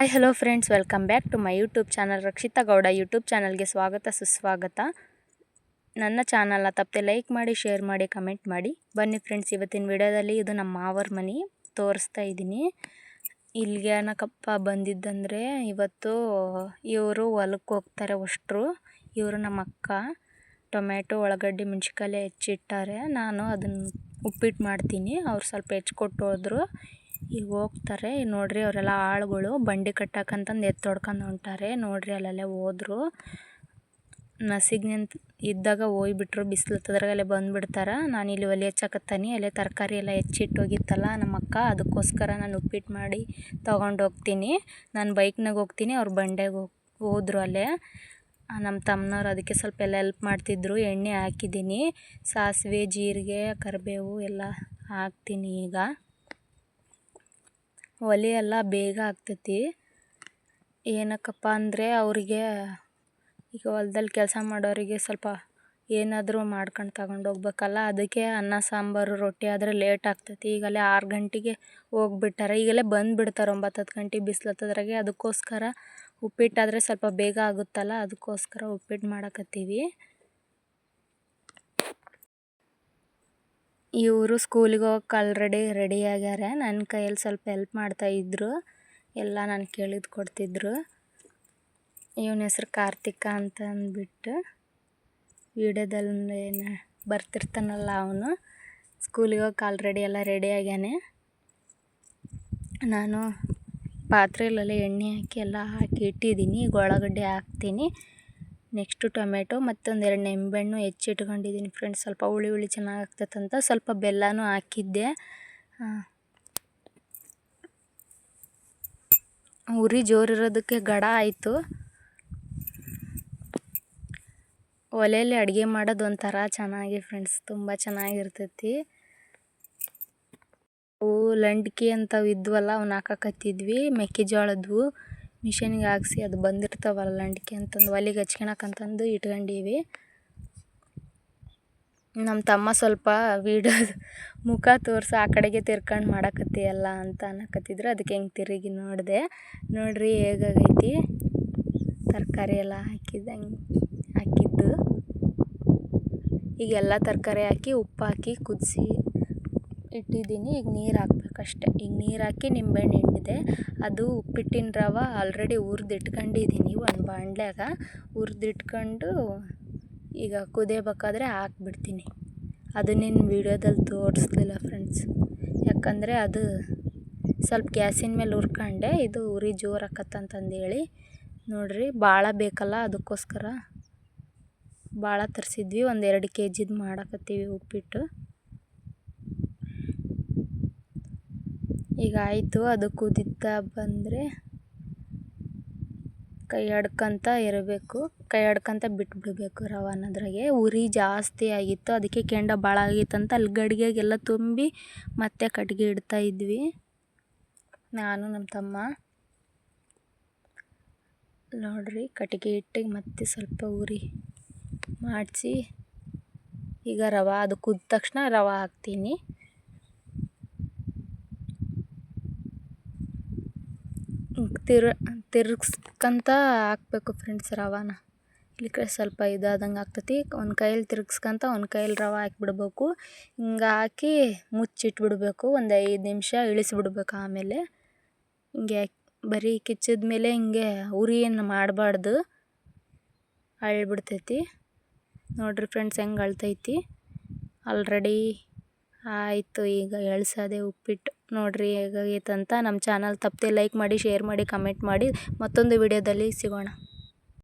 Hi hello friends welcome back to my YouTube channel Rakshita Gowda YouTube ಚಾನಲ್ಗೆ ಸ್ವಾಗತ, ಸುಸ್ವಾಗತ. ನನ್ನ ಚಾನಲ್ನ ತಪ್ಪದೆ ಲೈಕ್ ಮಾಡಿ ಶೇರ್ ಮಾಡಿ ಕಮೆಂಟ್ ಮಾಡಿ. ಬನ್ನಿ ಫ್ರೆಂಡ್ಸ್ ಇವತ್ತಿನ ವಿಡಿಯೋದಲ್ಲಿ ಇದು ನಮ್ಮ ಮಾವರ ಮನೆ. ತೋರಿಸ್ತಾ ಇದ್ದೀನಿ. ಇಲ್ಲಿಗೆ ಏನಕ್ಕಪ್ಪ ಬಂದಿದ್ದಂದರೆ ಇವತ್ತು ಇವರು ಹೊಲಕ್ಕೆ ಹೋಗ್ತಾರೆ ಅಷ್ಟರು. ಇವರು ನಮ್ಮ ಅಕ್ಕ ಟೊಮೆಟೊ ಉಳ್ಳಾಗಡ್ಡಿ ಮೆಣ್ಸಿಕಾಯಿ ಹೆಚ್ಚಿಟ್ಟಾರೆ. ನಾನು ಅದನ್ನು ಉಪ್ಪಿಟ್ಟು ಮಾಡ್ತೀನಿ. ಅವ್ರು ಸ್ವಲ್ಪ ಹೆಚ್ಚಿಕೊಟ್ಟು ಹೋದ್ರು. ಈಗ ಹೋಗ್ತಾರೆ. ನೋಡ್ರಿ ಅವರೆಲ್ಲ ಆಳುಗಳು ಬಂಡಿ ಕಟ್ಟಕ್ಕಂತಂದು ಎತ್ತು ಹೊಡ್ಕೊಂಡು ಹೊಂಟಾರೆ. ನೋಡ್ರಿ ಅಲ್ಲೆಲ್ಲ ಹೋದ್ರು. ನಿಂತು ಇದ್ದಾಗ ಹೋಗ್ಬಿಟ್ರು ಬಿಸಿಲು ಹತ್ತದ್ರಾಗಲ್ಲೇ ಬಂದುಬಿಡ್ತಾರೆ. ನಾನು ಇಲ್ಲಿ ಒಲೆ ಹಚ್ಚಕತ್ತೀನಿ. ಅಲ್ಲೇ ತರಕಾರಿ ಎಲ್ಲ ಹೆಚ್ಚಿಟ್ಟೋಗಿತ್ತಲ್ಲ ನಮ್ಮ ಅಕ್ಕ ಅದಕ್ಕೋಸ್ಕರ ನಾನು ಉಪ್ಪಿಟ್ಟು ಮಾಡಿ ತೊಗೊಂಡು ಹೋಗ್ತೀನಿ. ನಾನು ಬೈಕ್ನಾಗ ಹೋಗ್ತೀನಿ. ಅವ್ರು ಬಂಡೆಗೆ ಹೋಗಿ ಹೋದ್ರು ಅಲ್ಲೇ. ನಮ್ಮ ತಮ್ಮನವ್ರು ಅದಕ್ಕೆ ಸ್ವಲ್ಪ ಎಲ್ಲ ಹೆಲ್ಪ್ ಮಾಡ್ತಿದ್ರು. ಎಣ್ಣೆ ಹಾಕಿದ್ದೀನಿ ಸಾಸಿವೆ, ಜೀರಿಗೆ, ಕರಿಬೇವು ಎಲ್ಲ ಹಾಕ್ತೀನಿ ಈಗ. ಒಲೆ ಎಲ್ಲ ಬೇಗ ಆಗ್ತೈತಿ. ಏನಕ್ಕಪ್ಪ ಅಂದರೆ ಅವರಿಗೆ ಈಗ ಹೊಲ್ದಲ್ಲಿ ಕೆಲಸ ಮಾಡೋರಿಗೆ ಸ್ವಲ್ಪ ಏನಾದರೂ ಮಾಡ್ಕೊಂಡು ತಗೊಂಡು ಹೋಗ್ಬೇಕಲ್ಲ, ಅದಕ್ಕೆ ಅನ್ನ, ಸಾಂಬಾರು, ರೊಟ್ಟಿ ಆದರೆ ಲೇಟ್ ಆಗ್ತೈತಿ. ಈಗಲೇ ಆರು ಗಂಟೆಗೆ ಹೋಗ್ಬಿಟ್ಟಾರೆ. ಈಗಲೇ ಬಂದುಬಿಡ್ತಾರೆ ಒಂಬತ್ತು ಹತ್ತು ಗಂಟೆ ಬಿಸಿಲು ಹತ್ತದ್ರಾಗೆ ಅದಕ್ಕೋಸ್ಕರ ಉಪ್ಪಿಟ್ಟಾದರೆ ಸ್ವಲ್ಪ ಬೇಗ ಆಗುತ್ತಲ್ಲ, ಅದಕ್ಕೋಸ್ಕರ ಉಪ್ಪಿಟ್ಟು ಮಾಡಕತ್ತೀವಿ. ಇವರು ಸ್ಕೂಲಿಗೆ ಹೋಗಕ್ಕೆ ಆಲ್ರೆಡಿ ರೆಡಿ ಆಗ್ಯಾರ. ನನ್ನ ಕೈಯಲ್ಲಿ ಸ್ವಲ್ಪ ಹೆಲ್ಪ್ ಮಾಡ್ತಾಯಿದ್ರು ಎಲ್ಲ ನಾನು ಕೇಳಿದ್ದು ಕೊಡ್ತಿದ್ರು. ಇವನ ಹೆಸ್ರು ಕಾರ್ತಿಕ ಅಂತ ಅಂದ್ಬಿಟ್ಟು ವೀಡಿಯೋದಲ್ಲಿ ಬರ್ತಿರ್ತಾನಲ್ಲ ಅವನು. ಸ್ಕೂಲಿಗೆ ಹೋಗಕ್ಕೆ ಆಲ್ರೆಡಿ ಎಲ್ಲ ರೆಡಿ ಆಗ್ಯಾನೆ. ನಾನು ಪಾತ್ರೆಯಲ್ಲೆಲ್ಲ ಎಣ್ಣೆ ಹಾಕಿ ಎಲ್ಲ ಹಾಕಿ ಇಟ್ಟಿದ್ದೀನಿ. ಈಗ ಉಳ್ಳಾಗಡ್ಡೆ ಹಾಕ್ತೀನಿ. ನೆಕ್ಸ್ಟು ಟೊಮೆಟೊ ಮತ್ತೊಂದು ಎರಡು ನಿಂಬೆಹಣ್ಣು ಹೆಚ್ಚಿಟ್ಕೊಂಡಿದ್ದೀನಿ ಫ್ರೆಂಡ್ಸ್. ಸ್ವಲ್ಪ ಹುಳಿ ಹುಳಿ ಚೆನ್ನಾಗಿ ಅಂತ ಸ್ವಲ್ಪ ಬೆಲ್ಲನೂ ಹಾಕಿದ್ದೆ. ಉರಿ ಜೋರಿರೋದಕ್ಕೆ ಗಡ ಆಯಿತು. ಒಲೆಯಲ್ಲಿ ಅಡುಗೆ ಮಾಡೋದು ಒಂಥರ ಚೆನ್ನಾಗಿ ಫ್ರೆಂಡ್ಸ್, ತುಂಬ ಚೆನ್ನಾಗಿರ್ತೈತಿ. ಅವು ಲಂಡ್ಕಿ ಅಂತವು ಇದ್ವಲ್ಲ ಅವನ್ನ ಹಾಕಕತ್ತಿದ್ವಿ, ಮೆಕ್ಕೆಜೋಳದ್ವು. ಮಿಷನಿಗೆ ಹಾಕ್ಸಿ ಅದು ಬಂದಿರ್ತಾವಲ್ಲ ಲಂಡ್ಕೆ ಅಂತಂದು ಒಲೆಗೆ ಹಚ್ಕೊಳಕಂತಂದು ಇಟ್ಕೊಂಡೀವಿ. ನಮ್ಮ ತಮ್ಮ ಸ್ವಲ್ಪ ವೀಡಿಯೋ ಮುಖ ತೋರಿಸಿ ಆ ಕಡೆಗೆ ತಿರ್ಕೊಂಡು ಮಾಡಕತ್ತೀಯಲ್ಲ ಅಂತ ಅನ್ನಕತ್ತಿದ್ರು. ಅದಕ್ಕೆ ಹೆಂಗೆ ತಿರುಗಿ ನೋಡಿದೆ. ನೋಡ್ರಿ ಹೇಗಾಗೈತಿ? ತರಕಾರಿ ಎಲ್ಲ ಹಾಕಿದಂಗೆ ಹಾಕಿದ್ದು. ಈಗ ಎಲ್ಲ ತರಕಾರಿ ಹಾಕಿ ಉಪ್ಪು ಹಾಕಿ ಕುದಿಸಿ ಇಟ್ಟಿದ್ದೀನಿ. ಈಗ ನೀರು ಹಾಕ್ಬೇಕಷ್ಟೆ. ಈಗ ನೀರು ಹಾಕಿ ನಿಂಬೆಹಣ್ಣು ಹಿಂಡಿದೆ. ಅದು ಉಪ್ಪಿಟ್ಟಿನ ರವೆ ಆಲ್ರೆಡಿ ಹುರ್ದಿಟ್ಕೊಂಡಿದ್ದೀನಿ ಒಂದು ಬಾಣಲ್ಯಾಗ ಹುರ್ದಿಟ್ಕೊಂಡು ಈಗ ಕುದಿಯಬೇಕಾದ್ರೆ ಹಾಕ್ಬಿಡ್ತೀನಿ. ಅದನ್ನೇನು ವೀಡಿಯೋದಲ್ಲಿ ತೋರಿಸ್ಲಿಲ್ಲ ಫ್ರೆಂಡ್ಸ್ ಯಾಕಂದರೆ ಅದು ಸ್ವಲ್ಪ ಗ್ಯಾಸಿನ ಮೇಲೆ ಹುರ್ಕೊಂಡೆ. ಇದು ಉರಿ ಜೋರು ಆಕತ್ತಂತಂದೇಳಿ ನೋಡ್ರಿ ಭಾಳ ಬೇಕಲ್ಲ ಅದಕ್ಕೋಸ್ಕರ. ಭಾಳ ತರಿಸಿದ್ವಿ. ಒಂದು ಎರಡು ಕೆ ಜಿದು ಮಾಡಕತ್ತೀವಿ ಉಪ್ಪಿಟ್ಟು. ಈಗ ಆಯಿತು, ಅದು ಕುದೀತಾ ಬಂದರೆ ಕೈ ಆಡ್ಕೊಂತ ಇರಬೇಕು. ಕೈ ಆಡ್ಕೊಂತ ಬಿಟ್ಬಿಡಬೇಕು ರವೆ ಅನ್ನೋದ್ರಾಗೆ ಉರಿ ಜಾಸ್ತಿ ಆಗಿತ್ತು, ಅದಕ್ಕೆ ಕೆಂಡ ಭಾಳ ಆಗಿತ್ತಂತ ಅಲ್ಲಿ ಗಡಿಗೆಗೆಲ್ಲ ತುಂಬಿ ಮತ್ತೆ ಕಟ್ಟಿಗೆ ಇಡ್ತಾ ಇದ್ವಿ. ನಾನು ನಮ್ಮ ತಮ್ಮ. ನೋಡ್ರಿ ಕಟ್ಟಿಗೆ ಇಟ್ಟು ಮತ್ತೆ ಸ್ವಲ್ಪ ಉರಿ ಮಾಡಿಸಿ. ಈಗ ರವೆ, ಅದು ಕುದ್ದ ತಕ್ಷಣ ರವೆ ಹಾಕ್ತೀನಿ. ತಿರ್ ತಿರ್ಗ್ಸ್ಕಂತ ಹಾಕ್ಬೇಕು ಫ್ರೆಂಡ್ಸ್ ರವಾನ. ಕಡೆ ಸ್ವಲ್ಪ ಇದಾದಂಗೆ ಆಗ್ತೈತಿ. ಒಂದು ಕೈಯಲ್ಲಿ ತಿರ್ಗ್ಸ್ಕೊಂತ ಒಂದು ಕೈಯಲ್ಲಿ ರವೆ ಹಾಕಿಬಿಡ್ಬೇಕು. ಹಿಂಗೆ ಹಾಕಿ ಮುಚ್ಚಿಟ್ಬಿಡ್ಬೇಕು. ಒಂದು ಐದು ನಿಮಿಷ ಇಳಿಸಿಬಿಡ್ಬೇಕು ಆಮೇಲೆ. ಹಿಂಗೆ ಬರೀ ಕಿಚ್ಚಿದ ಮೇಲೆ ಹಿಂಗೆ ಉರಿ ಏನು ಮಾಡಬಾರ್ದು. ಅಳ್ಬಿಡ್ತೈತಿ. ನೋಡಿರಿ ಫ್ರೆಂಡ್ಸ್ ಹೆಂಗೆ ಅಳ್ತೈತಿ. ಆಲ್ರೆಡಿ ಆಯಿತು, ಈಗ ಎಳ್ಸೋದೆ ಉಪ್ಪಿಟ್ಟು ನೋಡಿರಿ ಹೇಗಾಗೈತಂತ. ನಮ್ಮ ಚಾನಲ್ ತಪ್ಪದೆ ಲೈಕ್ ಮಾಡಿ ಶೇರ್ ಮಾಡಿ ಕಮೆಂಟ್ ಮಾಡಿ ಮತ್ತೊಂದು ವಿಡಿಯೋದಲ್ಲಿ ಸಿಗೋಣ.